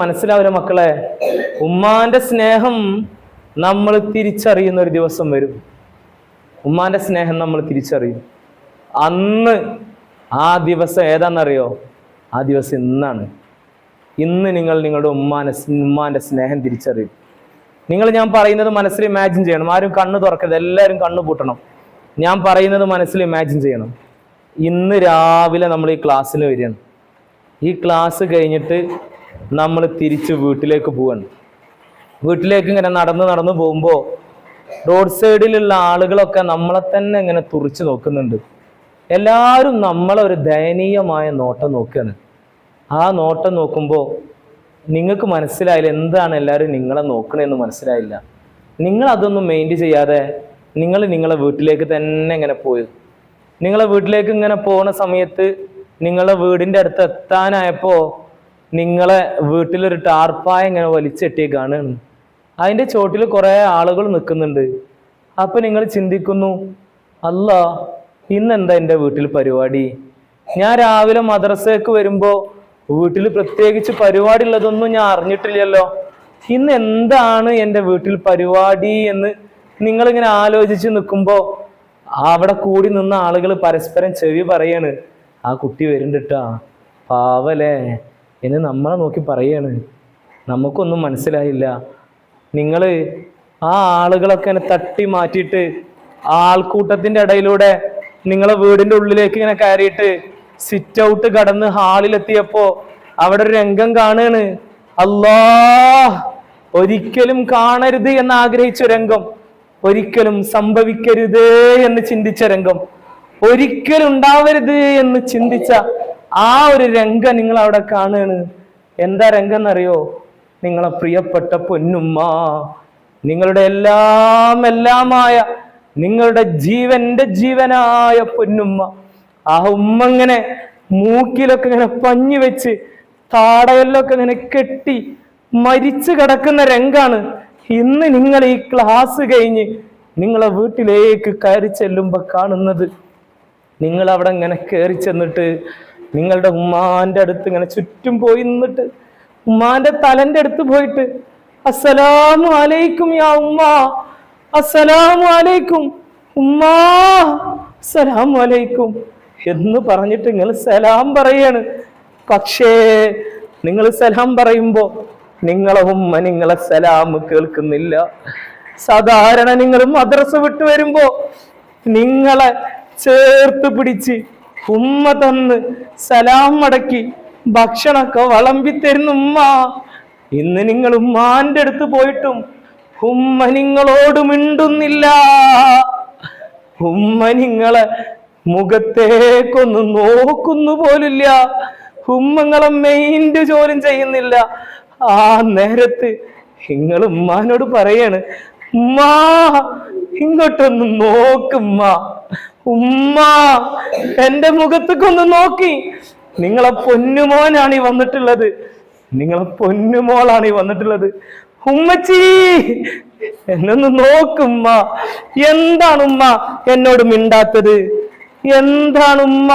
മനസ്സിലാവില്ല മക്കളെ. ഉമ്മാന്റെ സ്നേഹം നമ്മൾ തിരിച്ചറിയുന്ന ഒരു ദിവസം വരും. ഉമ്മാന്റെ സ്നേഹം നമ്മൾ തിരിച്ചറിയും. അന്ന് ആ ദിവസം ഏതാണെന്നറിയോ? ആ ദിവസം ഇന്നാണ്. ഇന്ന് നിങ്ങൾ നിങ്ങളുടെ ഉമ്മാനെ ഉമ്മാന്റെ സ്നേഹം തിരിച്ചറിയും. നിങ്ങൾ ഞാൻ പറയുന്നത് മനസ്സിൽ ഇമാജിൻ ചെയ്യണം. ആരും കണ്ണ് തുറക്കരുത്. എല്ലാവരും കണ്ണു പൂട്ടണം. ഞാൻ പറയുന്നത് മനസ്സിൽ ഇമാജിൻ ചെയ്യണം. ഇന്ന് രാവിലെ നമ്മൾ ഈ ക്ലാസ്സിൽ വരികയാണ്. ഈ ക്ലാസ് കഴിഞ്ഞിട്ട് നമ്മൾ തിരിച്ച് വീട്ടിലേക്ക് പോവാണ്. വീട്ടിലേക്ക് ഇങ്ങനെ നടന്ന് നടന്ന് പോകുമ്പോൾ റോഡ് സൈഡിലുള്ള ആളുകളൊക്കെ നമ്മളെ തന്നെ ഇങ്ങനെ തുറിച്ച് നോക്കുന്നുണ്ട്. എല്ലാവരും നമ്മളെ ഒരു ദയനീയമായ നോട്ടം നോക്കുകയാണ് ആ നോട്ടം നോക്കുമ്പോൾ നിങ്ങൾക്ക് മനസ്സിലായില്ല എന്താണ് എല്ലാവരും നിങ്ങളെ നോക്കണമെന്ന് മനസ്സിലായില്ല. നിങ്ങൾ അതൊന്നും ചെയ്യാതെ നിങ്ങൾ നിങ്ങളെ വീട്ടിലേക്ക് തന്നെ ഇങ്ങനെ പോയി. നിങ്ങളെ വീട്ടിലേക്ക് ഇങ്ങനെ പോകുന്ന സമയത്ത് നിങ്ങളെ വീടിന്റെ അടുത്ത് എത്താനായപ്പോൾ നിങ്ങളെ വീട്ടിലൊരു ടാർപ്പായ ഇങ്ങനെ വലിച്ചെട്ടിയേക്കാണ്. അതിന്റെ ചോട്ടിൽ കുറേ ആളുകൾ നിൽക്കുന്നുണ്ട് അപ്പം നിങ്ങൾ ചിന്തിക്കുന്നു അല്ല ഇന്നെന്താ എന്റെ വീട്ടിൽ പരിപാടി? ഞാൻ രാവിലെ മദ്രസയ്ക്ക് വരുമ്പോൾ വീട്ടിൽ പ്രത്യേകിച്ച് പരിപാടി ഉള്ളതൊന്നും ഞാൻ അറിഞ്ഞിട്ടില്ലല്ലോ. ഇന്ന് എന്താണ് എന്റെ വീട്ടിൽ പരിപാടി? എന്ന് നിങ്ങളിങ്ങനെ ആലോചിച്ച് നിൽക്കുമ്പോൾ അവിടെ കൂടി നിന്ന ആളുകൾ പരസ്പരം ചെവി പറയാണ് ആ കുട്ടി വരുന്നുണ്ട് കേട്ടാ പാവലേ എന്ന് നമ്മളെ നോക്കി പറയാണ്. നമുക്കൊന്നും മനസ്സിലായില്ല. നിങ്ങൾ ആ ആളുകളൊക്കെ തട്ടി മാറ്റിയിട്ട് ആൾക്കൂട്ടത്തിന്റെ ഇടയിലൂടെ നിങ്ങളെ വീടിന്റെ ഉള്ളിലേക്ക് ഇങ്ങനെ കയറിയിട്ട് സിറ്റ് ഔട്ട് കടന്ന് ഹാളിലെത്തിയപ്പോൾ അവിടെ ഒരു രംഗം കാണുകയാണ് അല്ലാ ഒരിക്കലും കാണരുത് എന്ന് ആഗ്രഹിച്ച രംഗം. ഒരിക്കലും സംഭവിക്കരുത് എന്ന് ചിന്തിച്ച രംഗം. ഒരിക്കലും ഉണ്ടാവരുത് എന്ന് ചിന്തിച്ച ആ ഒരു രംഗം നിങ്ങൾ അവിടെ കാണുകയാണ്. എന്താ രംഗം എന്നറിയോ നിങ്ങളെ പ്രിയപ്പെട്ട പൊന്നുമ്മ നിങ്ങളുടെ എല്ലാം എല്ലാമായ നിങ്ങളുടെ ജീവന്റെ ജീവനായ പൊന്നുമ്മ. ആ ഉമ്മ ഇങ്ങനെ മൂക്കിലൊക്കെ ഇങ്ങനെ പഞ്ഞു വെച്ച് താടയിലൊക്കെ ഇങ്ങനെ കെട്ടി മരിച്ചു കിടക്കുന്ന രംഗാണ്. ഇന്ന് നിങ്ങൾ ഈ ക്ലാസ് കഴിഞ്ഞ് നിങ്ങളെ വീട്ടിലേക്ക് കയറി ചെല്ലുമ്പോൾ കാണുന്നത്. നിങ്ങൾ അവിടെ ഇങ്ങനെ കയറി ചെന്നിട്ട് നിങ്ങളുടെ ഉമ്മാന്റെ അടുത്ത് ഇങ്ങനെ ചുറ്റും പോയി നിന്നിട്ട് ഉമ്മാന്റെ തലന്റെ അടുത്ത് പോയിട്ട് അസ്സലാമു അലൈക്കും യാ ഉമ്മ അസ്സലാമു അലൈക്കും ഉമ്മാ അസ്സലാമു അലൈക്കും എന്ന് പറഞ്ഞിട്ട് നിങ്ങൾ സലാം പറയാണ്. പക്ഷേ നിങ്ങൾ സലാം പറയുമ്പോ നിങ്ങളെ ഉമ്മ നിങ്ങളെ സലാം കേൾക്കുന്നില്ല. സാധാരണ നിങ്ങൾ മദ്രസ വിട്ടു വരുമ്പോ നിങ്ങളെ ചേർത്ത് പിടിച്ച് ഉമ്മ തന്ന് സലാം മടക്കി ഭക്ഷണമൊക്കെ വളമ്പി തരുന്ന ഉമ്മ. ഇന്ന് നിങ്ങൾ ഉമ്മാന്റെ അടുത്ത് പോയിട്ടും ഉമ്മ നിങ്ങളോട് മിണ്ടുന്നില്ല. ഉമ്മ നിങ്ങളെ മുഖത്തേക്കൊന്ന് നോക്കുന്നു പോലില്ല. ഉമ്മങ്ങളെ മെയിന്റെ ജോലിയും ചെയ്യുന്നില്ല. ആ നേരത്ത് നിങ്ങൾ ഉമ്മാനോട് പറയാണ് ഉമ്മാ ഇങ്ങോട്ടൊന്ന് നോക്കുമ്മ ഉമ്മ എന്റെ മുഖത്തേക്കൊന്ന് നോക്കി. നിങ്ങളെ പൊന്നുമോനാണ് ഈ വന്നിട്ടുള്ളത്. നിങ്ങളെ പൊന്നുമോളാണ് ഈ വന്നിട്ടുള്ളത്. ഉമ്മച്ചി എന്നൊന്ന് നോക്കുമ്മ എന്താണ് ഉമ്മ എന്നോട് മിണ്ടാത്തത്? എന്താണ് ഉമ്മ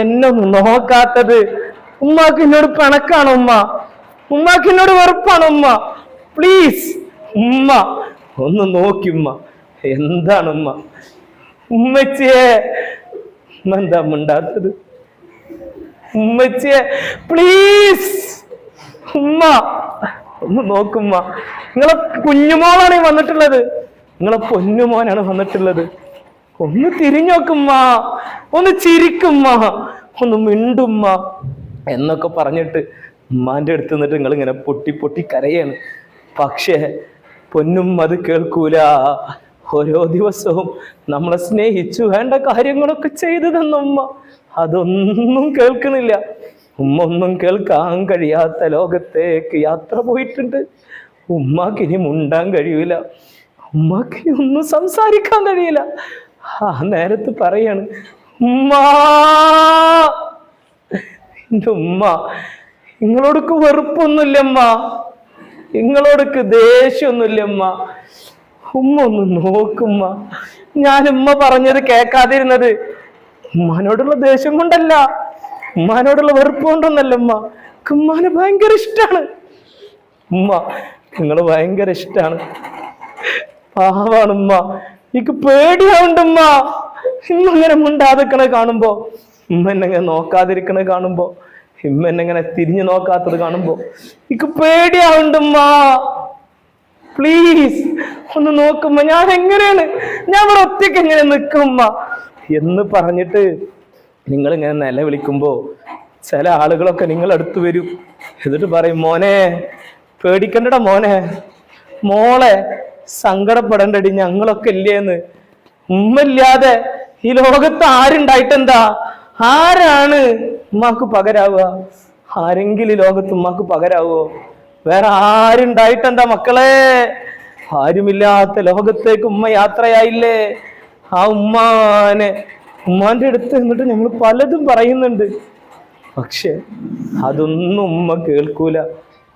എന്നൊന്ന് നോക്കാത്തത്? ഉമ്മാക്ക് എന്നോട് പിണക്കാണ് ഉമ്മ? ഉമ്മാക്ക് എന്നോട് വെറുപ്പാണ് ഉമ്മ? പ്ലീസ് ഉമ്മ ഒന്ന് നോക്കി ഉമ്മ? ഉമ്മച്ചിയെ ഉമ്മ എന്താ മിണ്ടാത്തത്? ഉമ്മച്ചിയെ പ്ലീസ് ഉമ്മ. ഒന്ന് നോക്കുമ്മ നിങ്ങളെ കുഞ്ഞുമോളാണ് വന്നിട്ടുള്ളത്. നിങ്ങളെ പൊന്നുമോനാണ് വന്നിട്ടുള്ളത്. ഒന്ന് തിരിഞ്ഞോക്കുമ്മ ഒന്ന് ചിരിക്കുമ്മ ഒന്ന് മിണ്ടുമ്മ എന്നൊക്കെ പറഞ്ഞിട്ട് ഉമ്മാന്റെ അടുത്ത് നിന്നിട്ട് നിങ്ങൾ ഇങ്ങനെ പൊട്ടി പൊട്ടി കരയാണ്. പക്ഷേ പൊന്നും അത് കേൾക്കൂല. ഓരോ ദിവസവും നമ്മളെ സ്നേഹിച്ചു വേണ്ട കാര്യങ്ങളൊക്കെ ചെയ്തു തന്ന ഉമ്മ അതൊന്നും കേൾക്കുന്നില്ല. ഉമ്മ ഒന്നും കേൾക്കാൻ കഴിയാത്ത ലോകത്തേക്ക് യാത്ര പോയിട്ടുണ്ട്. ഉമ്മാക്ക് മുണ്ടാൻ കഴിയൂല. ഉമ്മാക്ക് ഒന്നും സംസാരിക്കാൻ കഴിയില്ല ആ നേരത്ത് പറയാണ് ഉമ്മ എന്റെ ഉമ്മ നിങ്ങളോടൊക്കെ വെറുപ്പൊന്നുമില്ലമ്മ. നിങ്ങളോടൊക്കെ ദേഷ്യമൊന്നുമില്ലമ്മ. ഉമ്മ ഒന്ന് നോക്കുമ്മ ഞാൻ ഉമ്മ പറഞ്ഞത് കേൾക്കാതിരുന്നത്. ഉമ്മാനോടുള്ള ദേഷ്യം കൊണ്ടല്ല. ഉമ്മാനോടുള്ള വെറുപ്പ് കൊണ്ടൊന്നല്ല ഉമ്മ. ഉമ്മാനെ ഭയങ്കര ഇഷ്ടാണ്. ഉമ്മ നിങ്ങൾ ഭയങ്കര ഇഷ്ടാണ്. പാവാണ് ഉമ്മ. എനിക്ക് പേടിയാവുണ്ട് ഉമ്മ. ഇമ്മ ഇങ്ങനെ മുണ്ടാതിക്കണ കാണുമ്പോ ഉമ്മ എന്നെങ്ങനെ നോക്കാതിരിക്കണേ കാണുമ്പോ ഇമ്മ എന്നെങ്ങനെ തിരിഞ്ഞു നോക്കാത്തത് കാണുമ്പോ എനിക്ക് പേടിയാവുണ്ട് ഉമ്മ. പ്ലീസ് ഒന്ന് നോക്കുമ്മ. ഞാൻ എങ്ങനെയാണ്? ഞാൻ ഇവിടെ ഒറ്റയ്ക്ക് എങ്ങനെ നിൽക്കുമ്മ എന്ന് പറഞ്ഞിട്ട് നിങ്ങൾ ഇങ്ങനെ നിലവിളിക്കുമ്പോ ചില ആളുകളൊക്കെ നിങ്ങൾ അടുത്ത് വരും. എന്നിട്ട് പറയും മോനെ പേടിക്കണ്ടടാ മോനെ. മോളെ സങ്കടപ്പെടേണ്ടടി ഞങ്ങളൊക്കെ ഇല്ലേന്ന്. ഉമ്മല്ലാതെ ഈ ലോകത്ത് ആരുണ്ടായിട്ടെന്താ? ആരാണ് ഉമ്മാക്ക് പകരാവുക? ആരെങ്കിലും ഈ ലോകത്ത് ഉമ്മാക്ക് പകരാവോ വേറെ ആരുണ്ടായിട്ടെന്താ മക്കളെ? ആരുമില്ലാത്ത ലോകത്തേക്ക് ഉമ്മ യാത്രയായില്ലേ? ആ ഉമ്മാനെ ഉമ്മാന്റെ അടുത്ത് നിന്നിട്ട് നമ്മൾ പലതും പറയുന്നുണ്ട്. പക്ഷെ അതൊന്നും ഉമ്മ കേൾക്കൂല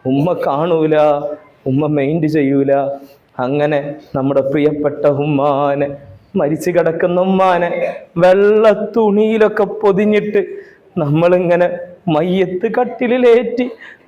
ഉമ്മ കാണൂല ഉമ്മ മൈൻഡ് ചെയ്യൂല. അങ്ങനെ നമ്മുടെ പ്രിയപ്പെട്ട ഉമ്മാനെ മരിച്ചു കിടക്കുന്ന ഉമ്മാനെ വെള്ള തുണിയിലൊക്കെ പൊതിഞ്ഞിട്ട് നമ്മളിങ്ങനെ മയ്യത്ത് കട്ടിലേറ്റി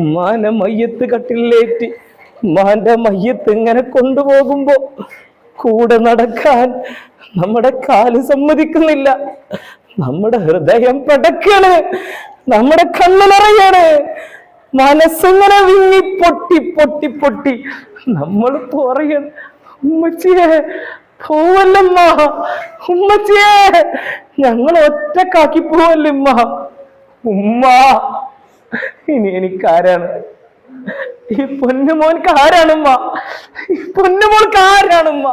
ഉമ്മാനെ മയ്യത്ത് കട്ടിലേറ്റി ഉമ്മാന്റെ മയ്യത്ത് ഇങ്ങനെ കൊണ്ടുപോകുമ്പോ കൂടെ നടക്കാൻ നമ്മുടെ കാൽ സമ്മതിക്കുന്നില്ല. നമ്മുടെ ഹൃദയം പടക്കാണ്. നമ്മുടെ കണ്ണു നിറയാണ് മനസ്സിങ്ങനെ വിങ്ങി പൊട്ടി പൊട്ടി പൊട്ടി. നമ്മൾ പറയണം ഉമ്മച്ചിയെ പോവല്ലമ്മ ഉമ്മച്ചിയെ ഞങ്ങൾ ഒറ്റക്കാക്കി പോവല്ലമ്മ. ഉമ്മ ഇനി എനിക്ക് ആരാണ് ഈ പൊന്നുമോൻക്ക് ആരാണുമ്മ ഈ പൊന്നുമോൾക്ക് ആരാണുമ്മ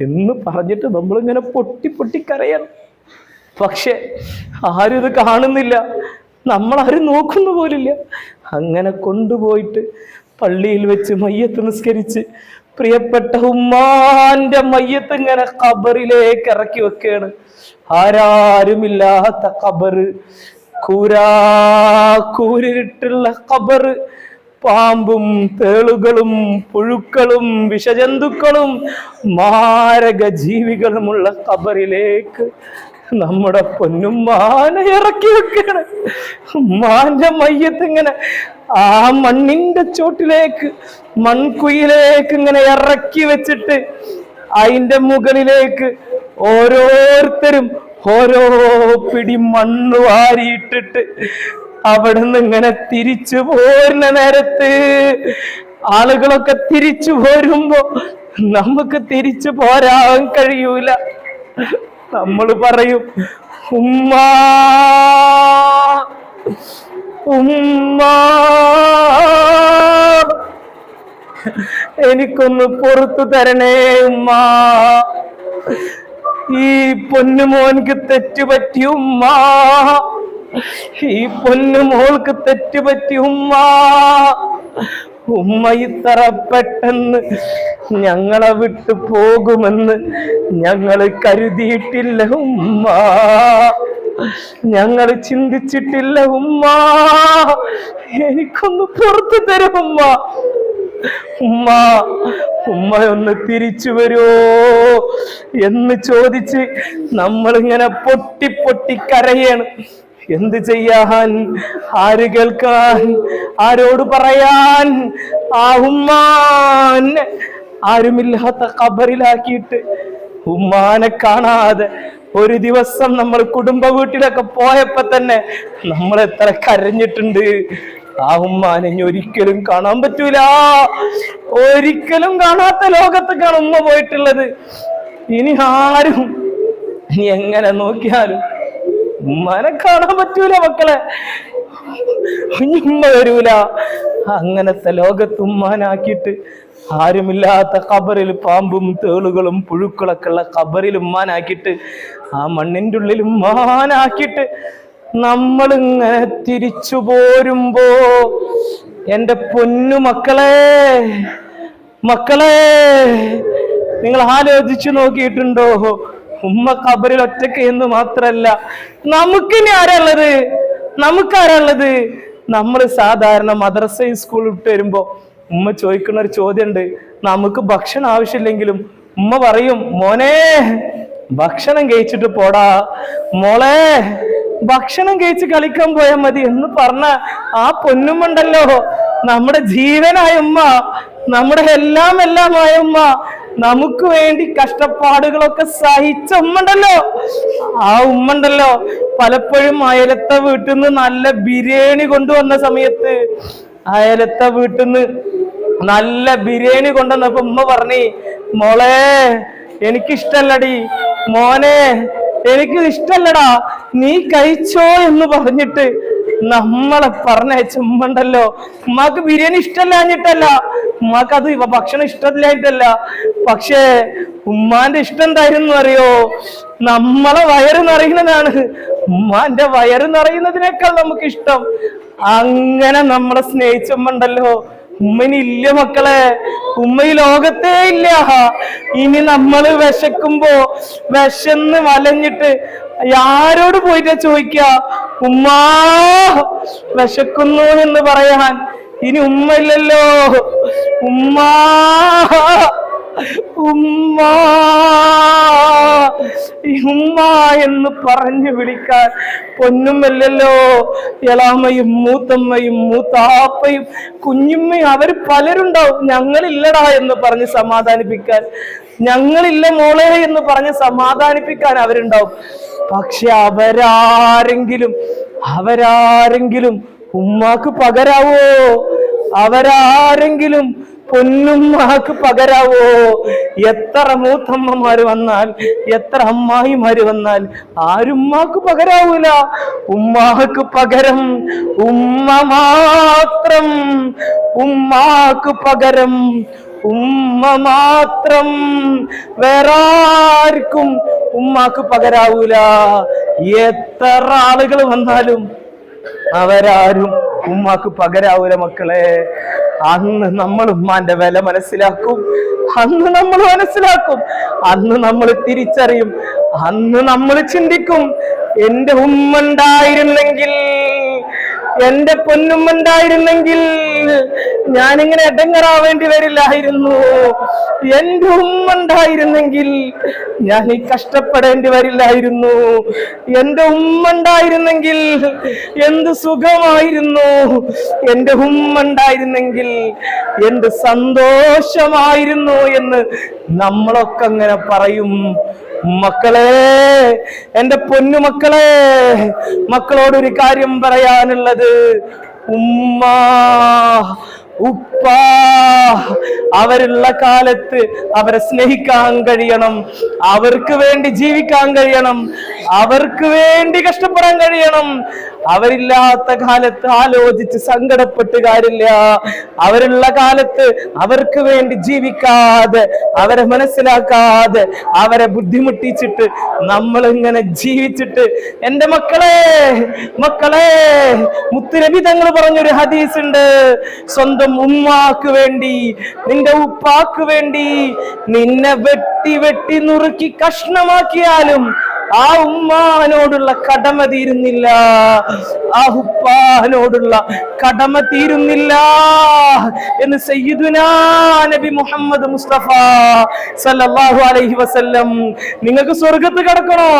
എന്ന് പറഞ്ഞിട്ട് നമ്മളിങ്ങനെ പൊട്ടി പൊട്ടി കരയണം. പക്ഷെ ആരും ഇത് കാണുന്നില്ല. നമ്മൾ ആരും നോക്കുന്നു പോലില്ല. അങ്ങനെ കൊണ്ടുപോയിട്ട് പള്ളിയിൽ വെച്ച് മയ്യത്ത് നിസ്കരിച്ച് പ്രിയപ്പെട്ട ഉമ്മാന്റെ മയ്യത്ത് ഇങ്ങനെ ഖബറിലേക്ക് ഇറക്കി വെക്കുകയാണ്. ആരാരുമില്ലാത്ത ഖബറ് കൂരാ ഖബർ. പാമ്പും തേളുകളും പുഴുക്കളും വിഷജന്തുക്കളും മാരക ജീവികളുമുള്ള ഖബറിലേക്ക് നമ്മുടെ പൊന്നും മാന ഇറക്കി വെക്കണം മാന്റെ മയ്യത്ത് ഇങ്ങനെ ആ മണ്ണിന്റെ ചോട്ടിലേക്ക് മൺകുയിലേക്ക് ഇങ്ങനെ ഇറക്കി വെച്ചിട്ട് അതിന്റെ മുകളിലേക്ക് ഓരോരുത്തരും ഓരോ പിടി മണ്ണ് വാരിയിട്ടിട്ട് അവിടുന്ന് ഇങ്ങനെ തിരിച്ചു പോരുന്ന നേരത്ത് ആളുകളൊക്കെ തിരിച്ചു പോരുമ്പോ നമുക്ക് തിരിച്ചു പോരാൻ കഴിയൂല. നമ്മൾ പറയും ഉമ്മ ഉമ്മ എനിക്കൊന്ന് പുറത്തു തരണേ ഉമ്മ. ഈ പൊന്നുമോൻക്ക് തെറ്റുപറ്റി ഉമ്മ. ഈ പൊന്നുമോൾക്ക് തെറ്റുപറ്റി ഉമ്മ. ഉമ്മ ഇത്ര പെട്ടെന്ന് ഞങ്ങളെ വിട്ടു പോകുമെന്ന് ഞങ്ങൾ കരുതിയിട്ടില്ല ഉമ്മ. ഞങ്ങൾ ചിന്തിച്ചിട്ടില്ല ഉമ്മ. എനിക്കൊന്ന് പുറത്തു തരും ഉമ്മ. ഉമ്മ ഉമ്മ ഒന്ന് തിരിച്ചു വരുമോ എന്ന് ചോദിച്ച് നമ്മൾ ഇങ്ങനെ പൊട്ടി പൊട്ടി കരയാണ്. എന്ത് ചെയ്യാൻ? ആര് കേൾക്കാൻ? ആരോട് പറയാൻ? ആ ഉമ്മാൻ ആരുമില്ലാത്ത കബറിലാക്കിയിട്ട് ഉമ്മാനെ കാണാതെ ഒരു ദിവസം നമ്മൾ കുടുംബ വീട്ടിലൊക്കെ പോയപ്പോ തന്നെ നമ്മൾ എത്ര കരഞ്ഞിട്ടുണ്ട്. ആ ഉമ്മാനെ ഇനി ഒരിക്കലും കാണാൻ പറ്റൂല. ഒരിക്കലും കാണാത്ത ലോകത്തേക്കാണ് ഉമ്മ പോയിട്ടുള്ളത്. ഇനി ആരും ഇനി എങ്ങനെ നോക്കിയാലും ഉമ്മാനെ കാണാൻ പറ്റൂല മക്കളെ. ഉമ്മ വരൂല. അങ്ങനത്തെ ലോകത്ത് ഉമ്മാനാക്കിയിട്ട് ആരുമില്ലാത്ത കബറിൽ പാമ്പും തേളുകളും പുഴുക്കളൊക്കെ ഉള്ള കബറിൽ ഉമ്മാനാക്കിയിട്ട് ആ മണ്ണിന്റെ ഉള്ളിൽ ഉമ്മാനാക്കിയിട്ട് നമ്മളിങ്ങനെ തിരിച്ചു പോരുമ്പോ എന്റെ പൊന്നു മക്കളെ മക്കളെ നിങ്ങൾ ആലോചിച്ചു നോക്കിയിട്ടുണ്ടോ? ഉമ്മ കബറിൽ ഒറ്റയ്ക്ക് എന്ന് മാത്രല്ല നമുക്കിനി ആരാള്ളത്? നമുക്കാരാള്ളത്? നമ്മൾ സാധാരണ മദ്രസയും സ്കൂളിൽ വിട്ട് വരുമ്പോ ഉമ്മ ചോദിക്കുന്ന ഒരു ചോദ്യമുണ്ട്. നമുക്ക് ഭക്ഷണം ആവശ്യമില്ലെങ്കിലും ഉമ്മ പറയും മോനെ ഭക്ഷണം കഴിച്ചിട്ട് പോടാ മോളെ ഭക്ഷണം കഴിച്ച് കളിക്കാൻ പോയാൽ മതി എന്ന് പറഞ്ഞ ആ പൊന്നുമുണ്ടല്ലോ. നമ്മുടെ ജീവനായ ഉമ്മ നമ്മുടെ എല്ലാം എല്ലാമായ ഉമ്മ നമുക്ക് വേണ്ടി കഷ്ടപ്പാടുകളൊക്കെ സഹിച്ച ഉമ്മണ്ടല്ലോ. ആ ഉമ്മണ്ടല്ലോ. പലപ്പോഴും അയലത്തെ വീട്ടിൽ നിന്ന് നല്ല ബിരിയാണി കൊണ്ടുവന്ന സമയത്ത് അയലത്തെ വീട്ടിൽ നിന്ന് നല്ല ബിരിയാണി കൊണ്ടുവന്നപ്പോ ഉമ്മ പറഞ്ഞേ മോളെ എനിക്കിഷ്ടല്ലടി. മോനെ എനിക്ക് ഇഷ്ടല്ലടാ. നീ കഴിച്ചോ എന്ന് പറഞ്ഞിട്ട് നമ്മളെ പറഞ്ഞ ഉമ്മണ്ടല്ലോ ഉമ്മാക്ക് ബിരിയാണി ഇഷ്ടമല്ലാഞ്ഞിട്ടല്ല ഉമ്മാക്ക് അത് ഭക്ഷണം ഇഷ്ടമില്ലായിട്ടല്ല പക്ഷേ ഉമ്മാന്റെ ഇഷ്ടം എന്തായിരുന്നു അറിയോ? നമ്മളെ വയറ് നിറയുന്നതാണ്. ഉമ്മാന്റെ വയറ് നിറയുന്നതിനേക്കാൾ നമുക്ക് ഇഷ്ടം അങ്ങനെ നമ്മളെ സ്നേഹിച്ചുമ്മണ്ടല്ലോ ഉമ്മനില്ല മക്കളെ. ഉമ്മ ഈ ലോകത്തേ ഇല്ല. ഇനി നമ്മൾ വിശക്കുമ്പോ വിശന്ന് വലഞ്ഞിട്ട് ആരോട് പോയിട്ടാ ചോദിക്ക? ഉമ്മാ വിശക്കുന്നു എന്ന് പറയാൻ. ഇനി ഉമ്മ ഇല്ലല്ലോ. ഉമ്മാ. ഉമ്മ ഉമ്മ എന്ന് പറഞ്ഞു വിളിക്കാൻ പൊന്നുമല്ലല്ലോ. എളാമയും മൂത്തമ്മയും മൂത്താപ്പയും കുഞ്ഞുമ്മയും അവർ പലരുണ്ടാവും. ഞങ്ങളില്ലടാ എന്ന് പറഞ്ഞ് സമാധാനിപ്പിക്കാൻ. ഞങ്ങളില്ല മോളെ എന്ന് പറഞ്ഞ് സമാധാനിപ്പിക്കാൻ അവരുണ്ടാവും. പക്ഷെ അവരാരെങ്കിലും അവരാരെങ്കിലും ഉമ്മാക്ക് പകരാവോ? അവരാരെങ്കിലും പൊന്നുമ്മാക്ക് പകരാവോ? എത്ര മൂത്തമ്മമാര് വന്നാൽ എത്ര അമ്മായിമാര് വന്നാൽ ആരുമ്മാക്ക് പകരാവൂല. ഉമ്മാക്ക് പകരം ഉമ്മ മാത്രം. ഉമ്മാക്ക് പകരം ഉമ്മ മാത്രം. വേറെ ആർക്കും ഉമ്മാക്ക് പകരാവൂല. എത്ര ആളുകൾ വന്നാലും അവരാരും ഉമ്മാക്ക് പകരാവൂല മക്കളെ. അന്ന് നമ്മൾ ഉമ്മാന്റെ വില മനസ്സിലാക്കും. അന്ന് നമ്മൾ മനസ്സിലാക്കും. അന്ന് നമ്മൾ തിരിച്ചറിയും. അന്ന് നമ്മൾ ചിന്തിക്കും. എന്റെ ഉമ്മ ഉണ്ടായിരുന്നെങ്കിൽ എന്റെ പൊന്നും ഉണ്ടായിരുന്നെങ്കിൽ ഞാനിങ്ങനെ ഇടങ്ങറാവേണ്ടി വരില്ലായിരുന്നു. എന്റെ ഉമ്മ ഉണ്ടായിരുന്നെങ്കിൽ ഞാൻ ഈ കഷ്ടപ്പെടേണ്ടി വരില്ലായിരുന്നു. എന്റെ ഉമ്മ ഉണ്ടായിരുന്നെങ്കിൽ എന്ത് സുഖമായിരുന്നു. എന്റെ ഉമ്മ ഉണ്ടായിരുന്നെങ്കിൽ എന്ത് സന്തോഷമായിരുന്നു എന്ന് നമ്മളൊക്കെ അങ്ങനെ പറയും. മക്കളെ എന്റെ പൊന്നുമക്കളെ മക്കളോടൊരു കാര്യം പറയാനുള്ളത് ഉമ്മ ഉപ്പ അവരുള്ള കാലത്ത് അവരെ സ്നേഹിക്കാൻ കഴിയണം. അവർക്ക് വേണ്ടി ജീവിക്കാൻ കഴിയണം. അവർക്ക് വേണ്ടി കഷ്ടപ്പെടാൻ കഴിയണം. അവരില്ലാത്ത കാലത്ത് ആലോചിച്ച് സങ്കടപ്പെട്ട് കാര്യമില്ല. അവരുള്ള കാലത്ത് അവർക്ക് വേണ്ടി ജീവിക്കാതെ അവരെ മനസ്സിലാക്കാതെ അവരെ ബുദ്ധിമുട്ടിച്ചിട്ട് നമ്മൾ ഇങ്ങനെ ജീവിച്ചിട്ട് എന്റെ മക്കളെ മക്കളെ മുത്തുനബി തങ്ങൾ പറഞ്ഞൊരു ഹദീസ് ഉണ്ട് സ്വന്തം ഉമ്മാക്ക് വേണ്ടി നിന്റെ ഉപ്പാക്ക് വേണ്ടി നിന്നെ വെട്ടി വെട്ടി നുറുക്കി കഷ്ണമാക്കിയാലും ആ ഉമ്മാനോടുള്ള കടമ തീരുന്നില്ല. ആ ഉപ്പാനോടുള്ള കടമ തീരുന്നില്ല എന്ന് സയ്യിദുനാ നബി മുഹമ്മദ് മുസ്തഫ സല്ലല്ലാഹു അലൈഹി വസല്ലം. നിങ്ങൾക്ക് സ്വർഗത്ത് കടക്കണോ?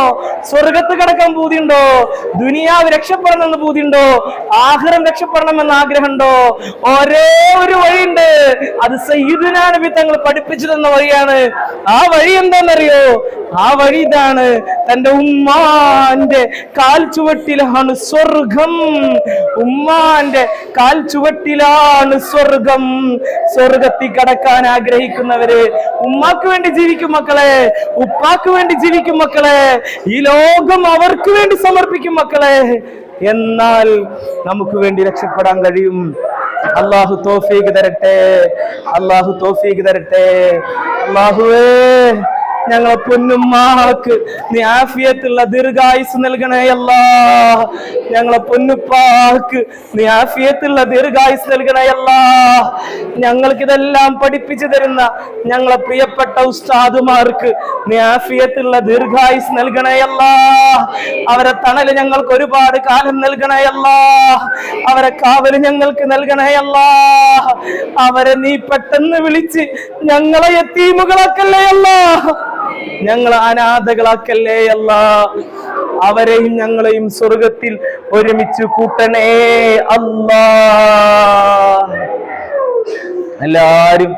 സ്വർഗത്ത് കടക്കാൻ പൂതിയുണ്ടോ? ദുനിയാവ് രക്ഷപ്പെടണമെന്ന് പൂതിയുണ്ടോ? ആഹ്റം രക്ഷപ്പെടണമെന്ന് ആഗ്രഹമുണ്ടോ? ഒരേ ഒരു വഴിയുണ്ട്. അത് സയ്യിദുനാ നബി തങ്ങൾ പഠിപ്പിച്ചു തന്ന വഴിയാണ്. ആ വഴി എന്താണെന്നറിയോ? ആ വഴി ഇതാണ് തന്റെ ഉമ്മാന്റെ കാൽ ചുവട്ടിലാണ് സ്വർഗം. ഉമ്മാന്റെ കാൽ ചുവട്ടിലാണ് സ്വർഗം. സ്വർഗത്തിൽ കടക്കാൻ ആഗ്രഹിക്കുന്നവര് ഉമ്മാക്ക് വേണ്ടി ജീവിക്കും മക്കളെ ഉപ്പാക്ക് വേണ്ടി ജീവിക്കും മക്കളെ ഈ ലോകം അവർക്ക് വേണ്ടി സമർപ്പിക്കും മക്കളെ. എന്നാൽ നമുക്ക് വേണ്ടി രക്ഷപ്പെടാൻ കഴിയും. അള്ളാഹു തോഫീക്ക് തരട്ടെ അള്ളാഹു തോഫീക്ക് തരട്ടെ. അള്ളാഹുവേ ഞങ്ങളെ പൊന്നുമ്മാക്ക് നീ ആഫിയത്തുള്ള ദീർഘായുസ് നൽകണേ അല്ലാ. ഞങ്ങളെ പൊന്നുപ്പാക്ക് നീ ആഫിയത്തുള്ള ദീർഘായുസ് നൽകണേ അല്ലാ. ഞങ്ങൾക്ക് ഇതെല്ലാം പഠിപ്പിച്ചു തരുന്ന ഞങ്ങളെ പ്രിയപ്പെട്ട ഉസ്താദുമാർക്ക് നീ ആഫിയത്തുള്ള ദീർഘായുസ് നൽകണേ അല്ലാ. അവരെ തണൽ ഞങ്ങൾക്ക് ഒരുപാട് കാലം നൽകണേ അല്ലാ അവരെ കാവൽ ഞങ്ങൾക്ക് നൽകണേ അല്ലാ അവരെ നീ പെട്ടെന്ന് വിളിച്ച് ഞങ്ങളെ എത്തീമുകളാക്കല്ലേ അല്ല ഞങ്ങളെ അനാഥകളാക്കല്ലേ അല്ല അവരെയും ഞങ്ങളെയും സ്വർഗത്തിൽ ഒരുമിച്ച് കൂട്ടണേ അല്ലാ. എല്ലാരും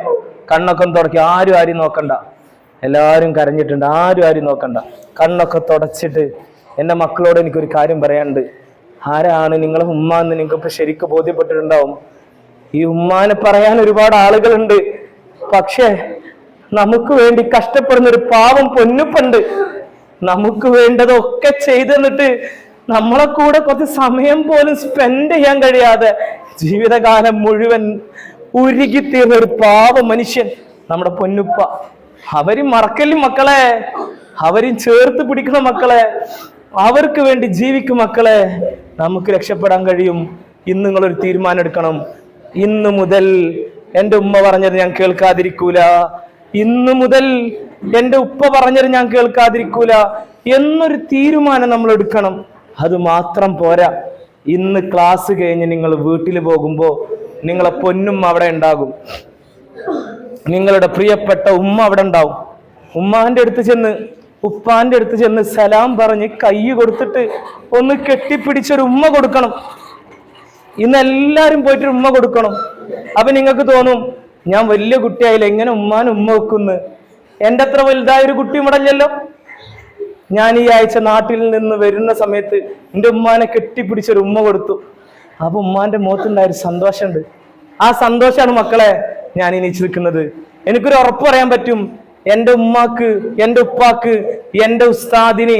കണ്ണൊക്കെ തുടക്കി ആരും ആരും നോക്കണ്ട. എല്ലാരും കരഞ്ഞിട്ടുണ്ട്. ആരും ആരും നോക്കണ്ട. കണ്ണൊക്കെ തുടച്ചിട്ട് എന്റെ മക്കളോട് എനിക്കൊരു കാര്യം പറയാനുണ്ട്. ആരാണ് നിങ്ങളെ ഉമ്മ എന്ന് നിങ്ങൾക്ക് ശരിക്കും ബോധ്യപ്പെട്ടിട്ടുണ്ടാവും? ഈ ഉമ്മാനെ പറയാൻ ഒരുപാട് ആളുകളുണ്ട്. പക്ഷേ നമുക്ക് വേണ്ടി കഷ്ടപ്പെടുന്ന ഒരു പാവം പൊന്നുപ്പുണ്ട്. നമുക്ക് വേണ്ടതൊക്കെ ചെയ്തു തന്നിട്ട് നമ്മളെ കൂടെ കുറച്ച് സമയം പോലും സ്പെൻഡ് ചെയ്യാൻ കഴിയാതെ ജീവിതകാലം മുഴുവൻ ഉരുകിത്തീർന്ന ഒരു പാവ മനുഷ്യൻ നമ്മുടെ പൊന്നുപ്പ. അവരും മറക്കലും മക്കളെ. അവരും ചേർത്ത് പിടിക്കുന്ന മക്കളെ. അവർക്ക് വേണ്ടി ജീവിക്കും മക്കളെ. നമുക്ക് രക്ഷപ്പെടാൻ കഴിയും. ഇന്ന് നിങ്ങളൊരു തീരുമാനം എടുക്കണം ഇന്ന് മുതൽ എന്റെ ഉമ്മ പറഞ്ഞത് ഞാൻ കേൾക്കാതിരിക്കൂല. ഇന്ന് മുതൽ എന്റെ ഉപ്പ പറഞ്ഞത് ഞാൻ കേൾക്കാതിരിക്കൂല. എന്നൊരു തീരുമാനം നമ്മൾ എടുക്കണം അത് മാത്രം പോരാ. ഇന്ന് ക്ലാസ് കഴിഞ്ഞ് നിങ്ങൾ വീട്ടിൽ പോകുമ്പോൾ നിങ്ങളെ പൊന്നും അവിടെ ഉണ്ടാകും. നിങ്ങളുടെ പ്രിയപ്പെട്ട ഉമ്മ അവിടെ ഉണ്ടാവും. ഉമ്മാന്റെ അടുത്ത് ചെന്ന് ഉപ്പാന്റെ അടുത്ത് ചെന്ന് സലാം പറഞ്ഞ് കൈ കൊടുത്തിട്ട് ഒന്ന് കെട്ടിപ്പിടിച്ചൊരു ഉമ്മ കൊടുക്കണം. ഇന്ന് എല്ലാരും പോയിട്ട് ഉമ്മ കൊടുക്കണം. അപ്പൊ നിങ്ങൾക്ക് തോന്നും ഞാൻ വലിയ കുട്ടിയായില്ല എങ്ങനെ ഉമ്മാൻ ഉമ്മ വെക്കുന്നു? എന്റെ അത്ര വലുതായ ഒരു കുട്ടി ഇവിടല്ലല്ലോ ഞാൻ ഈ ആഴ്ച നാട്ടിൽ നിന്ന് വരുന്ന സമയത്ത് എന്റെ ഉമ്മാനെ കെട്ടിപ്പിടിച്ചൊരു ഉമ്മ കൊടുത്തു. അപ്പൊ ഉമ്മാന്റെ മുഖത്തുണ്ടായ ഒരു സന്തോഷമുണ്ട്. ആ സന്തോഷമാണ് മക്കളെ ഞാൻ ഇനി നിൽക്കുന്നത്. എനിക്കൊരു ഉറപ്പ് പറയാൻ പറ്റും. എന്റെ ഉമ്മാക്ക് എന്റെ ഉപ്പാക്ക് എന്റെ ഉസ്താദിന്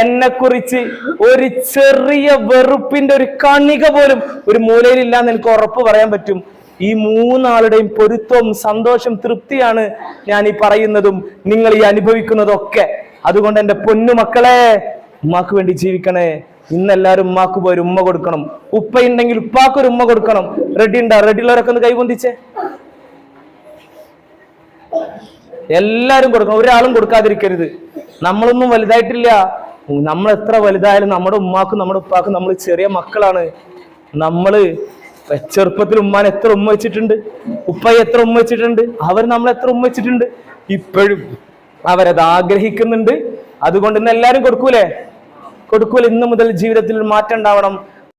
എന്നെ കുറിച്ച് ഒരു ചെറിയ വെറുപ്പിന്റെ ഒരു കണിക പോലും ഒരു മൂലയിലില്ലാന്ന് എനിക്ക് ഉറപ്പ് പറയാൻ പറ്റും. ഈ മൂന്നാളുടെയും പൊരുത്തവും സന്തോഷം തൃപ്തിയാണ് ഞാൻ ഈ പറയുന്നതും നിങ്ങൾ ഈ അനുഭവിക്കുന്നതും ഒക്കെ അതുകൊണ്ട് എന്റെ പൊന്നുമക്കളെ ഉമ്മാക്ക് വേണ്ടി ജീവിക്കണേ. ഇന്നെല്ലാരും ഉമ്മാക്ക് പോയി ഉമ്മ കൊടുക്കണം. ഉപ്പയുണ്ടെങ്കിൽ ഉപ്പാക്ക് ഒരു ഉമ്മ കൊടുക്കണം. റെഡി ഉണ്ടോ? റെഡി ഉള്ളവരൊക്കെ ഒന്ന് കൈപൊന്തിച്ചേ എല്ലാരും കൊടുക്കണം. ഒരാളും കൊടുക്കാതിരിക്കരുത്. നമ്മളൊന്നും വലുതായിട്ടില്ല. നമ്മൾ എത്ര വലുതായാലും നമ്മുടെ ഉമ്മാക്കും നമ്മുടെ ഉപ്പാക്കും നമ്മൾ ചെറിയ മക്കളാണ്. നമ്മൾ ചെറുപ്പത്തിൽ ഉമ്മാൻ എത്ര ഉമ്മ വെച്ചിട്ടുണ്ട്? ഉപ്പായി എത്ര ഉമ്മ വെച്ചിട്ടുണ്ട്? അവർ നമ്മൾ എത്ര ഉമ്മ വെച്ചിട്ടുണ്ട്? ഇപ്പോഴും അവരത് ആഗ്രഹിക്കുന്നുണ്ട്. അതുകൊണ്ട് ഇന്ന് എല്ലാരും കൊടുക്കൂലേ? കൊടുക്കൂല? ഇന്ന് മുതൽ ജീവിതത്തിൽ മാറ്റം ഉണ്ടാവണം.